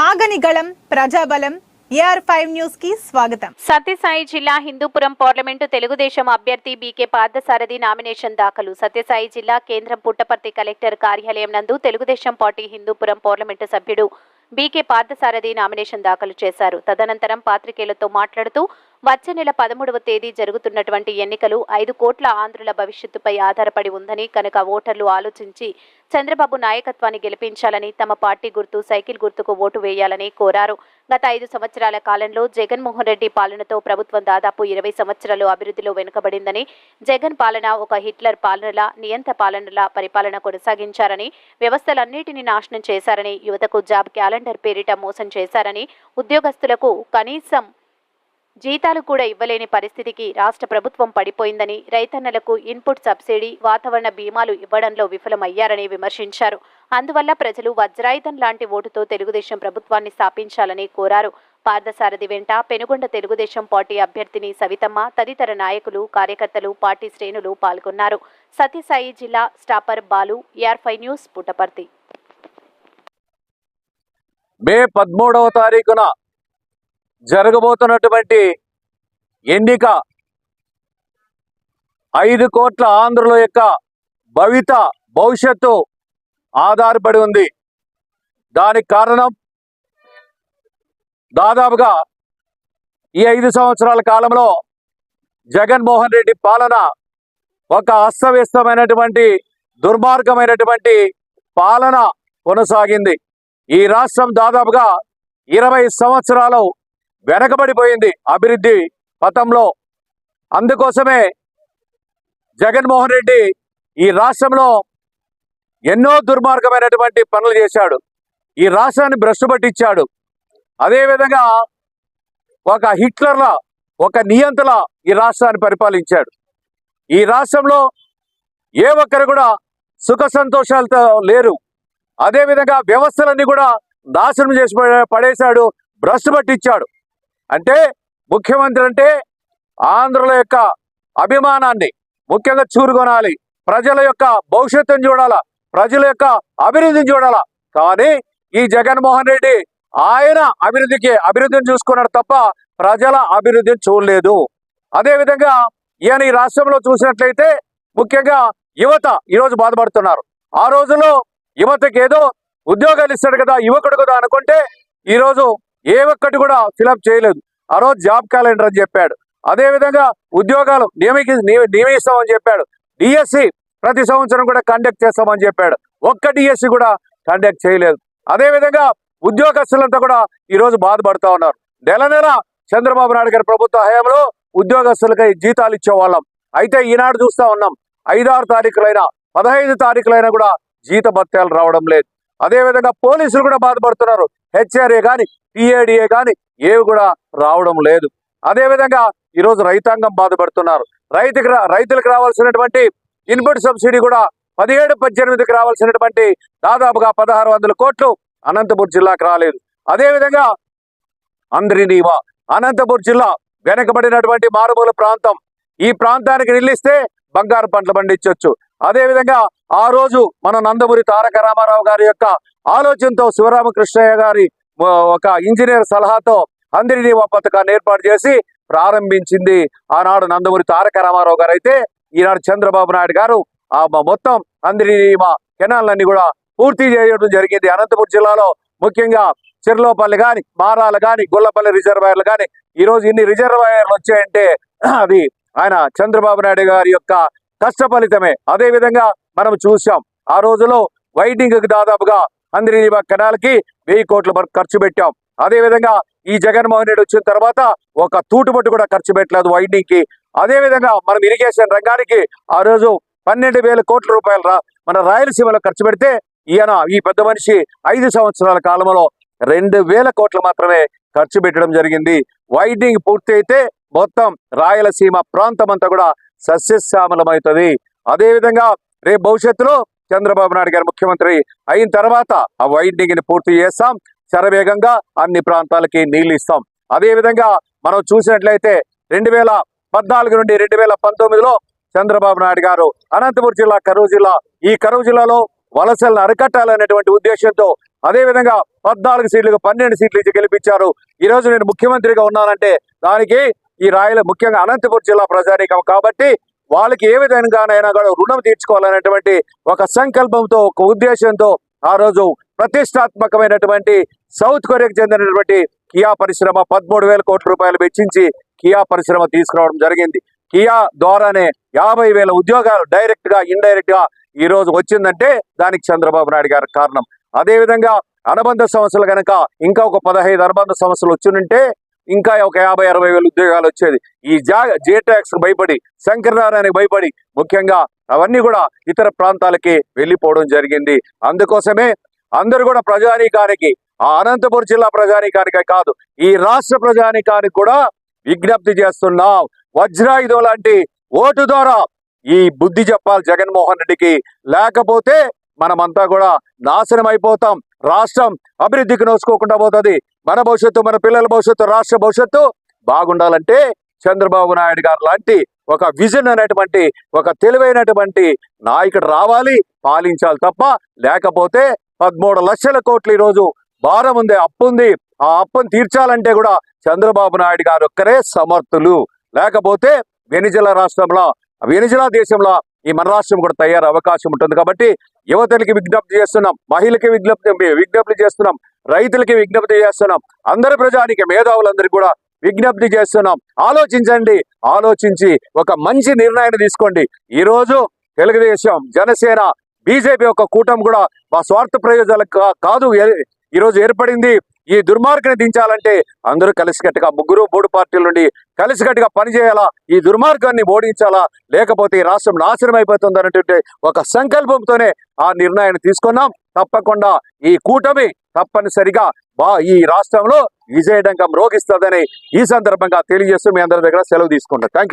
ఆగని గళం ప్రజాబలం AR five న్యూస్కి స్వాగతం. సత్యసాయి జిల్లా హిందూపురం పార్లమెంటు తెలుగుదేశం అభ్యర్థి బీకే పార్థసారథి నామినేషన్ దాఖలు. సత్యసాయి జిల్లా కేంద్రం పుట్టపర్తి కలెక్టర్ కార్యాలయం నందు తెలుగుదేశం పార్టీ హిందూపురం పార్లమెంటు సభ్యుడు బీకే పార్థసారథి నామినేషన్ దాఖలు చేశారు. తదనంతరం పాత్రికేయులతో మాట్లాడుతూ వచ్చే నెల పదమూడవ తేదీ జరుగుతున్నటువంటి ఎన్నికలు ఐదు కోట్ల ఆంధ్రుల భవిష్యత్తుపై ఆధారపడి ఉందని కనుక ఓటర్లు ఆలోచించి చంద్రబాబు నాయకత్వాన్ని గెలిపించాలని తమ పార్టీ గుర్తు సైకిల్ గుర్తుకు ఓటు వేయాలని కోరారు. గత ఐదు సంవత్సరాల కాలంలో జగన్మోహన్ రెడ్డి పాలనతో ప్రభుత్వం దాదాపు ఇరవై సంవత్సరాలు అభివృద్ధిలో వెనుకబడిందని జగన్ పాలన ఒక హిట్లర్ పాలనలా నియంత పాలనలా పరిపాలన కొనసాగించారని వ్యవస్థలన్నిటిని నాశనం చేశారని యువతకు జాబ్ క్యాలెండర్ పేరిట మోసం చేశారని ఉద్యోగస్తులకు కనీసం జీతాలు కూడా ఇవ్వలేని పరిస్థితికి రాష్ట్ర ప్రభుత్వం పడిపోయిందని రైతన్నలకు ఇన్పుట్ సబ్సిడీ వాతావరణ బీమాలు ఇవ్వడంలో విఫలమయ్యారని విమర్శించారు. అందువల్ల ప్రజలు వజ్రాయుధం లాంటి ఓటుతో తెలుగుదేశం ప్రభుత్వాన్ని స్థాపించాలని కోరారు. పార్థసారథి వెంట పెనుగొండ తెలుగుదేశం పార్టీ అభ్యర్థిని సవితమ్మ తదితర నాయకులు కార్యకర్తలు పార్టీ శ్రేణులు పాల్గొన్నారు. సత్యసాయి జిల్లా stopper Balu AR news Puttaparthi. May పదమూడవ తారీఖున జరగబోతున్నటువంటి ఎన్నిక ఐదు కోట్ల ఆంధ్రుల యొక్క భవిత భవిష్యత్తు ఆధారపడి ఉంది. దానికి కారణం దాదాపుగా ఈ ఐదు సంవత్సరాల కాలంలో జగన్మోహన్ రెడ్డి పాలన ఒక అస్తవ్యస్తమైనటువంటి దుర్మార్గమైనటువంటి పాలన కొనసాగింది. ఈ రాష్ట్రం దాదాపుగా ఇరవై సంవత్సరాలు వెనకబడిపోయింది అభివృద్ధి పథంలో. అందుకోసమే జగన్మోహన్ రెడ్డి ఈ రాష్ట్రంలో ఎన్నో దుర్మార్గమైనటువంటి పనులు చేశాడు. ఈ రాష్ట్రాన్ని భ్రష్టు పట్టించాడు. అదేవిధంగా ఒక హిట్లర్ల ఒక నియంతలా ఈ రాష్ట్రాన్ని పరిపాలించాడు. ఈ రాష్ట్రంలో ఏ ఒక్కరు కూడా సుఖ సంతోషాలతో లేరు. అదేవిధంగా వ్యవస్థలన్నీ కూడా నాశనం చేసి పడేశాడు భ్రష్టు పట్టించాడు. అంటే ముఖ్యమంత్రి అంటే ఆంధ్రుల యొక్క అభిమానాన్ని ముఖ్యంగా చూరుకొనాలి ప్రజల యొక్క భవిష్యత్తును చూడాలా. ప్రజల యొక్క అభివృద్ధిని చూడాలా. కానీ ఈ జగన్మోహన్ రెడ్డి ఆయన అభివృద్ధికి అభివృద్ధిని చూసుకున్నాడు తప్ప ప్రజల అభివృద్ధిని చూడలేదు. అదేవిధంగా ఈయన ఈ రాష్ట్రంలో చూసినట్లయితే ముఖ్యంగా యువత ఈరోజు బాధపడుతున్నారు. ఆ రోజుల్లో యువతకి ఏదో ఉద్యోగాలు ఇస్తాడు కదా యువకుడు కదా అనుకుంటే ఈరోజు ఏ ఒక్కటి కూడా ఫిలప్ చేయలేదు. ఆ రోజు జాబ్ క్యాలెండర్ అని చెప్పాడు. అదేవిధంగా ఉద్యోగాలు నియమికి నియమిస్తామని చెప్పాడు. డిఎస్సి ప్రతి సంవత్సరం కూడా కండక్ట్ చేస్తామని చెప్పాడు. ఒక్క డిఎస్సి కూడా కండక్ట్ చేయలేదు. అదేవిధంగా ఉద్యోగస్తులంతా కూడా ఈ రోజు బాధపడుతూ ఉన్నారు. నెల నెల చంద్రబాబు నాయుడు గారి ప్రభుత్వ హయాంలో ఉద్యోగస్తులకై జీతాలు ఇచ్చేవాళ్ళం. అయితే ఈనాడు చూస్తా ఉన్నాం. ఐదారు తారీఖులైనా పదహైదు తారీఖులైనా కూడా జీత భత్యాలు రావడం లేదు. అదేవిధంగా పోలీసులు కూడా బాధపడుతున్నారు. హెచ్ఆర్ఏ కానీ పిఏడిఏ కానీ ఏవి కూడా రావడం లేదు. అదేవిధంగా ఈరోజు రైతాంగం బాధపడుతున్నారు. రైతుకి రైతులకు రావాల్సినటువంటి ఇన్పుట్ సబ్సిడీ కూడా పదిహేడు పద్దెనిమిదికి రావాల్సినటువంటి దాదాపుగా పదహారు వందల కోట్లు అనంతపురం జిల్లాకు రాలేదు. అదేవిధంగా అందరినీవా అనంతపురం జిల్లా వెనకబడినటువంటి మారుమూల ప్రాంతం ఈ ప్రాంతానికి నిలిస్తే బంగారు పంటలు పండించవచ్చు అదేవిధంగా ఆ రోజు మన నందమూరి తారక రామారావు గారి యొక్క ఆలోచనతో శివరామకృష్ణయ్య గారి ఒక ఇంజనీర్ సలహాతో అందరినీవా పథకాన్ని ఏర్పాటు చేసి ప్రారంభించింది ఆనాడు నందమూరి తారక రామారావు గారు. అయితే ఈనాడు చంద్రబాబు నాయుడు గారు ఆ మొత్తం అందరినీవా కెనాలన్నీ కూడా పూర్తి చేయడం జరిగింది. అనంతపురం జిల్లాలో ముఖ్యంగా చిర్లోపల్లి కానీ మారాలు కానీ గుల్లపల్లి రిజర్వాయర్లు కానీ ఈ రోజు ఇన్ని రిజర్వాయర్లు వచ్చాయంటే అది ఆయన చంద్రబాబు నాయుడు గారి యొక్క కష్ట ఫలితమే. అదే విధంగా మనం చూసాం ఆ రోజులో వైడింగ్కి దాదాపుగా అందరి కెనాల్కి వెయ్యి కోట్ల వరకు ఖర్చు పెట్టాం. అదేవిధంగా ఈ జగన్మోహన్ రెడ్డి వచ్చిన తర్వాత ఒక తూటుబట్టు కూడా ఖర్చు పెట్టలేదు వైడింగ్కి. మనం ఇరిగేషన్ రంగానికి ఆ రోజు పన్నెండు వేల కోట్ల రూపాయలు మన రాయలసీమలో ఖర్చు పెడితే ఈయన ఈ పెద్ద మనిషి ఐదు సంవత్సరాల కాలంలో రెండు వేల కోట్లు మాత్రమే ఖర్చు పెట్టడం జరిగింది. వైడింగ్ పూర్తి అయితే మొత్తం రాయలసీమ ప్రాంతం అంతా కూడా సస్యశ్యామలమవుతుంది. అదేవిధంగా రేపు భవిష్యత్తులో చంద్రబాబు నాయుడు గారు ముఖ్యమంత్రి అయిన తర్వాత ఆ వైండింగ్ని పూర్తి చేస్తాం. శరవేగంగా అన్ని ప్రాంతాలకి నీళ్ళు ఇస్తాం. అదేవిధంగా మనం చూసినట్లయితే రెండు వేల పద్నాలుగు నుండి రెండు వేల పంతొమ్మిదిలో చంద్రబాబు నాయుడు గారు అనంతపురం జిల్లా కరువు జిల్లా ఈ కరువు జిల్లాలో వలసలను అరికట్టాలనేటువంటి ఉద్దేశంతో అదే విధంగా పద్నాలుగు సీట్లకు పన్నెండు సీట్లు ఇచ్చి గెలిపించారు. ఈ రోజు నేను ముఖ్యమంత్రిగా ఉన్నానంటే దానికి ఈ రాయల ముఖ్యంగా అనంతపురం జిల్లా ప్రజానీకం కాబట్టి వాళ్ళకి ఏ విధంగానైనా కూడా రుణం తీర్చుకోవాలనేటువంటి ఒక సంకల్పంతో ఒక ఉద్దేశంతో ఆ రోజు ప్రతిష్టాత్మకమైనటువంటి సౌత్ కొరియాకు చెందినటువంటి కియా పరిశ్రమ పదమూడు వేల కోట్ల రూపాయలు వెచ్చించి కియా పరిశ్రమ తీసుకురావడం జరిగింది. కియా ద్వారానే యాభై వేల ఉద్యోగాలు డైరెక్ట్గా ఇండైరెక్ట్గా ఈ రోజు వచ్చిందంటే దానికి చంద్రబాబు నాయుడు గారి కారణం. అదేవిధంగా అనుబంధ సంస్థలు కనుక ఇంకా ఒక పదహైదు అనుబంధ సంస్థలు వచ్చిందంటే ఇంకా ఒక యాభై అరవై వేల ఉద్యోగాలు వచ్చేది. ఈ జా జేటాక్స్ భయపడి శంకరనారాయణకి భయపడి ముఖ్యంగా అవన్నీ కూడా ఇతర ప్రాంతాలకి వెళ్ళిపోవడం జరిగింది. అందుకోసమే అందరూ కూడా ప్రజానీకానికి ఆ అనంతపురం జిల్లా ప్రజానీకానికే కాదు ఈ రాష్ట్ర ప్రజానీకానికి కూడా విజ్ఞప్తి చేస్తున్నాం. వజ్రాయుధం లాంటి ఓటు ద్వారా ఈ బుద్ధి చెప్పాలి జగన్మోహన్ రెడ్డికి. లేకపోతే మనమంతా కూడా నాశనం అయిపోతాం. రాష్ట్రం అభివృద్ధికి నోచుకోకుండా పోతుంది. మన భవిష్యత్తు మన పిల్లల భవిష్యత్తు రాష్ట్ర భవిష్యత్తు బాగుండాలంటే చంద్రబాబు నాయుడు గారు లాంటి ఒక విజన్ అనేటువంటి ఒక తెలివైనటువంటి నాయకుడు రావాలి పాలించాలి తప్ప లేకపోతే పదమూడు లక్షల కోట్లు ఈరోజు భారం ఉంది అప్పు ఉంది. ఆ అప్పును తీర్చాలంటే కూడా చంద్రబాబు నాయుడు గారు ఒక్కరే సమర్థులు. లేకపోతే వెనిజల రాష్ట్రంలో వెనిజలా దేశంలో ఈ మన రాష్ట్రం కూడా తయారు అవకాశం ఉంటుంది కాబట్టి యువతలకి విజ్ఞప్తి చేస్తున్నాం మహిళకి విజ్ఞప్తి విజ్ఞప్తి చేస్తున్నాం రైతులకి విజ్ఞప్తి చేస్తున్నాం అందరి ప్రజానికి మేధావులందరికీ కూడా విజ్ఞప్తి చేస్తున్నాం. ఆలోచించండి ఆలోచించి ఒక మంచి నిర్ణయాన్ని తీసుకోండి. ఈ రోజు తెలుగుదేశం జనసేన బీజేపీ యొక్క కూటమి కూడా మా స్వార్థ ప్రయోజనాలకు కా- కాదు ఈరోజు ఈ రోజు ఏర్పడింది ఈ దుర్మార్గుని దించాలంటే అందరూ కలిసికట్టుగా ముగ్గురు మూడు పార్టీల నుండి కలిసికట్టుగా పనిచేయాలా? ఈ దుర్మార్గాన్ని ఓడించాలా? లేకపోతే ఈ రాష్ట్రం నాశనం అయిపోతుంది అనేటువంటి ఒక సంకల్పంతోనే ఆ నిర్ణయాన్ని తీసుకున్నాం. తప్పకుండా ఈ కూటమి తప్పనిసరిగా బా ఈ రాష్ట్రంలో విజయడంగా మ్రోగిస్తుందని ఈ సందర్భంగా తెలియజేస్తూ మీ అందరి దగ్గర సెలవు తీసుకుంటాం థ్యాంక్